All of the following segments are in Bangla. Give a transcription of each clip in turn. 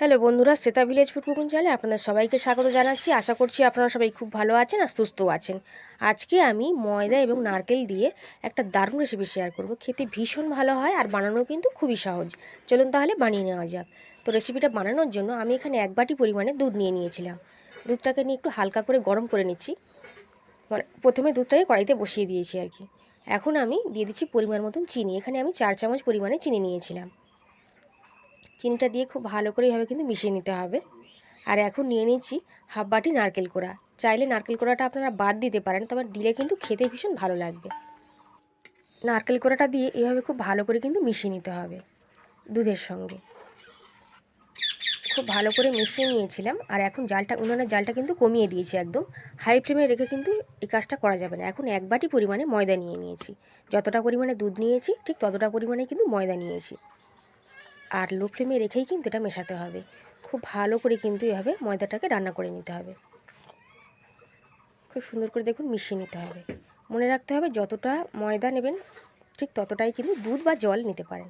হ্যালো বন্ধুরা, শ্বেতা ভিলেজ ফুড কুকিং চ্যানেলে আপনাদের সবাইকে স্বাগত জানাচ্ছি। আশা করছি আপনারা সবাই খুব ভালো আছেন আর সুস্থ আছেন। আজকে আমি ময়দা এবং নারকেল দিয়ে একটা দারুণ রেসিপি শেয়ার করব। খেতে ভীষণ ভালো হয় আর বানানো কিন্তু খুবই সহজ। চলুন তাহলে বানিয়ে নেওয়া যাক। তো রেসিপিটা বানানোর জন্য আমি এখানে এক বাটি পরিমাণে দুধ নিয়ে নিয়েছিলাম। দুধটাকে নিয়ে একটু হালকা করে গরম করে নিচ্ছি। মানে প্রথমে দুধটাকে কড়াইতে বসিয়ে দিয়েছি আর কি। এখন আমি দিয়ে দিচ্ছি পরিমাণ মতন চিনি। এখানে আমি চার চামচ পরিমাণে চিনি নিয়েছিলাম। চিনিটা দিয়ে খুব ভালো করে এভাবে কিন্তু মিশিয়ে নিতে হবে। আর এখন নিয়ে নিচ্ছি হাফ বাটি নারকেল কোড়া। চাইলে নারকেল কোড়াটা আপনারা বাদ দিতে পারেন, তবে দিলে কিন্তু খেতে ভীষণ ভালো লাগবে। নারকেল কোড়াটা দিয়ে এভাবে খুব ভালো করে কিন্তু মিশিয়ে নিতে হবে দুধের সঙ্গে। খুব ভালো করে মিশিয়ে নিয়েছিলাম, আর এখন জালটা, উনুনের জালটা কিন্তু কমিয়ে দিয়েছি একদম। হাই ফ্লেমে রেখে কিন্তু এই কাজটা করা যাবে না। এখন এক বাটি পরিমাণে ময়দা নিয়ে নিয়েছি। যতটা পরিমাণে দুধ নিয়েছি, ঠিক ততটা পরিমাণে কিন্তু ময়দা নিয়েছি। আর লো ফ্লেমে রেখেই কিন্তু এটা মেশাতে হবে। খুব ভালো করে কিন্তু এভাবে ময়দাটাকে রান্না করে নিতে হবে। খুব সুন্দর করে দেখুন মিশিয়ে নিতে হবে। মনে রাখতে হবে যতটা ময়দা নেবেন, ঠিক ততটাই কিন্তু দুধ বা জল নিতে পারেন।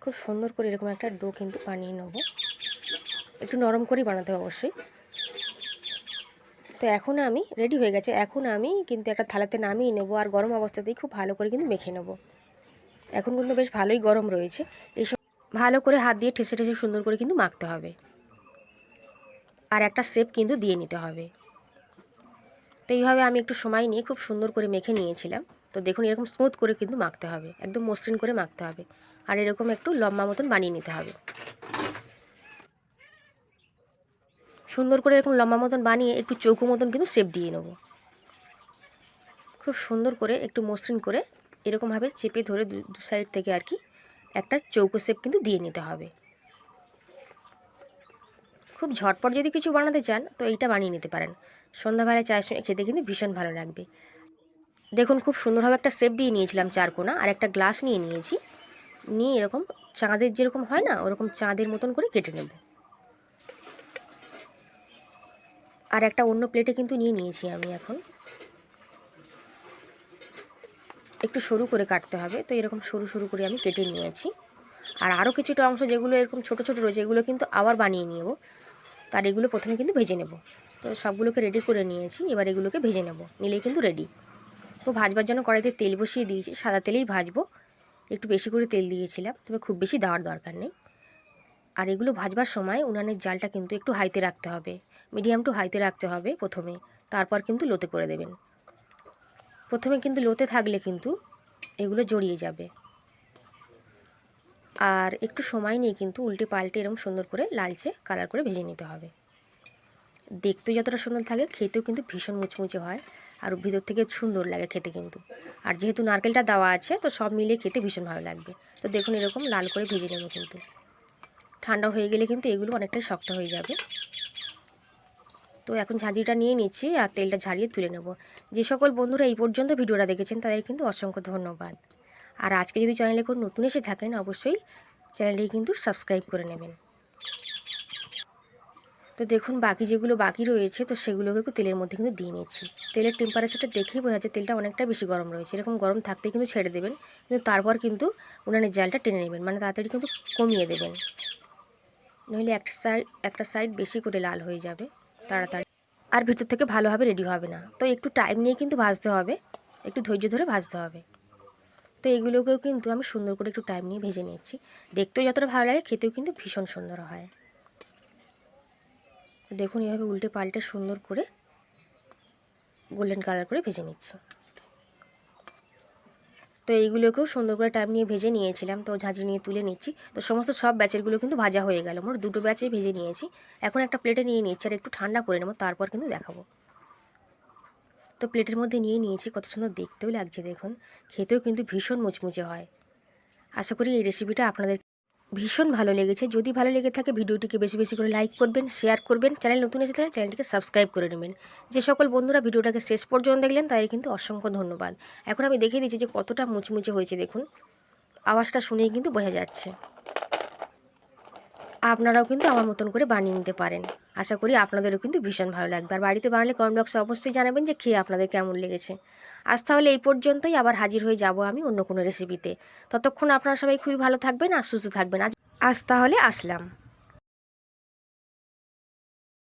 খুব সুন্দর করে এরকম একটা ডো কিন্তু বানিয়ে নেব। একটু নরম করেই বানাতে হবে অবশ্যই। তো এখন আমি রেডি হয়ে গেছে। এখন আমি কিন্তু একটা থালাতে নামিয়ে নেব আর গরম অবস্থাতেই খুব ভালো করে কিন্তু মেখে নেব। এখন কিন্তু বেশ ভালোই গরম রয়েছে। এইসব ভালো করে হাত দিয়ে ঠেসে ঠেসে সুন্দর করে কিন্তু মাখতে হবে। আর একটা শেপ কিন্তু দিয়ে নিতে হবে। তো এইভাবে আমি একটু সময় নিয়ে খুব সুন্দর করে মেখে নিয়েছিলাম। তো দেখুন এরকম স্মুথ করে কিন্তু মাখতে হবে। একদম মসৃণ করে মাখতে হবে। আর এরকম একটু লম্বা মতন বানিয়ে নিতে হবে। সুন্দর করে এরকম লম্বা মতন বানিয়ে একটু চৌকো মতন কিন্তু শেপ দিয়ে নেব। খুব সুন্দর করে একটু মসৃণ করে এরকমভাবে চেপে ধরে দু সাইড থেকে আর কি একটা চৌকো শেপ কিন্তু দিয়ে নিতে হবে। খুব ঝটপট যদি কিছু বানাতে চান, তো এইটা বানিয়ে নিতে পারেন। সন্ধ্যাবেলায় চায়ের সঙ্গে খেতে কিন্তু ভীষণ ভালো লাগবে। দেখুন, খুব সুন্দরভাবে একটা শেপ দিয়ে নিয়েছিলাম চারকোনা আর একটা গ্লাস নিয়ে নিয়েছি। নিয়ে এরকম চাঁদের যেরকম হয় না, ওরকম চাঁদের মতন করে কেটে নেব। আর একটা অন্য প্লেটে কিন্তু নিয়ে নিয়েছি আমি এখন। একটু সরু করে কাটতে হবে। তো এরকম সরু সরু করে আমি কেটে নিয়েছি। আর আরও কিছুটা অংশ যেগুলো এরকম ছোটো ছোটো রয়েছে, এগুলো কিন্তু আবার বানিয়ে নেব তার এগুলো প্রথমে কিন্তু ভেজে নেব। তো সবগুলোকে রেডি করে নিয়েছি, এবার এগুলোকে ভেজে নেব। নিলেই কিন্তু রেডি তো ভাজবার জন্য কড়াইতে তেল বসিয়ে দিয়েছি, সাদা তেলেই ভাজবো। একটু বেশি করে তেল দিয়েছিলাম, তবে খুব বেশি দেওয়ার দরকার নেই। আর এগুলো ভাজবার সময় উনানের জালটা কিন্তু একটু হাইতে রাখতে হবে। মিডিয়াম টু হাইতে রাখতে হবে প্রথমে। তারপর কিন্তু লোতে করে দেবেন। প্রথমে কিন্তু লোতে থাকলে কিন্তু এগুলো জড়িয়ে যাবে। আর একটু সময় নিয়ে কিন্তু উল্টে পাল্টে এরকম সুন্দর করে লালচে কালার করে ভেজে নিতে হবে। দেখতেও যতটা সুন্দর থাকে, খেতেও কিন্তু ভীষণ মুচমুচে হয় আর ভিতর থেকে সুন্দর লাগে খেতে কিন্তু। আর যেহেতু নারকেলটা দেওয়া আছে, তো সব মিলিয়ে খেতে ভীষণ ভালো লাগবে। তো দেখুন এরকম লাল করে ভেজে নেব কিন্তু। ঠান্ডা হয়ে গেলে কিন্তু এগুলো অনেকটাই শক্ত হয়ে যাবে। তো এখন ঝাঁঝিটা নিয়ে নিচ্ছি আর তেলটা ঝাড়িয়ে তুলে নেব। যে সকল বন্ধুরা এই পর্যন্ত ভিডিওটা দেখেছেন, তাদের কিন্তু অসংখ্য ধন্যবাদ। আর আজকে যদি চ্যানেলে কোনো নতুন এসে থাকেন, অবশ্যই চ্যানেলটি কিন্তু সাবস্ক্রাইব করে নেবেন। তো দেখুন, বাকি যেগুলো বাকি রয়েছে, তো সেগুলোকে একটু তেলের মধ্যে কিন্তু দিয়ে নিচ্ছি। তেলের টেম্পারেচারটা দেখেই বোঝা যাচ্ছে তেলটা অনেকটা বেশি গরম রয়েছে। এরকম গরম থাকতে কিন্তু ছেড়ে দেবেন, কিন্তু তারপর কিন্তু উনানের জালটা টেনে নেবেন মানে তাড়াতাড়ি কিন্তু কমিয়ে দেবেন। নইলে একটা সাইড একটা সাইড বেশি করে লাল হয়ে যাবে। তাড়াতাড়ি। আর ভিতর থেকে ভালোভাবে রেডি হবে না। তো একটু টাইম নিয়ে কিন্তু ভাজতে হবে। একটু ধৈর্য ধরে ভাজতে হবে। তো এগুলোকেও কিন্তু আমি সুন্দর করে একটু টাইম নিয়ে ভেজে নিচ্ছি। দেখতেও যতটা ভালো লাগে, খেতেও কিন্তু ভীষণ সুন্দর হয়। দেখুন এভাবে উল্টে পাল্টে সুন্দর করে গোল্ডেন কালার করে ভেজে নিচ্ছি। তো এইগুলোকেও সুন্দর করে টাইম নিয়ে ভেজে নিয়েছিলাম। তো ঝাঁঝি নিয়ে তুলে নিচ্ছি। তো সমস্ত সব ব্যাচেরগুলো কিন্তু ভাজা হয়ে গেল। মোট দুটো ব্যাচে ভেজে নিয়েছি। এখন একটা প্লেটে নিয়ে নিচ্ছি আর একটু ঠান্ডা করে নেব, তারপর কিন্তু দেখাবো। তো প্লেটের মধ্যে নিয়ে নিয়েছি, কত সুন্দর দেখতেও লাগছে, দেখুন। খেতেও কিন্তু ভীষণ মুচমুচে হয়। আশা করি এই রেসিপিটা আপনাদের ভীষণ ভালো লেগেছে। যদি ভালো লেগে থাকে, ভিডিওটিকে বেশি বেশি করে লাইক করবেন শেয়ার করবেন। চ্যানেল নতুন এসে থাকে চ্যানেলটিকে সাবস্ক্রাইব করে নেবেন। যে সকল বন্ধুরা ভিডিওটাকে শেষ পর্যন্ত দেখলেন, তাদের কিন্তু অসংখ্য ধন্যবাদ। এখন আমি দেখিয়ে দিচ্ছি যে কতটা মুচমুচে হয়েছে, দেখুন। আওয়াজটা শুনেই কিন্তু বোঝা যাচ্ছে। আপনারাও কিন্তু আমার মতন করে বানিয়ে নিতে পারেন। আশা করি আপনাদেরও কিন্তু ভীষণ ভালো লাগবে। আর বাড়িতে বানালে কমেন্ট বক্সে অবশ্যই জানাবেন যে খেয়ে আপনাদের কেমন লেগেছে। আজ তাহলে এই পর্যন্তই, আবার হাজির হয়ে যাব আমি অন্য কোনো রেসিপিতে ততক্ষণ আপনারা সবাই খুবই ভালো থাকবেন আর সুস্থ থাকবেন। আজ আজ তাহলে আসলাম।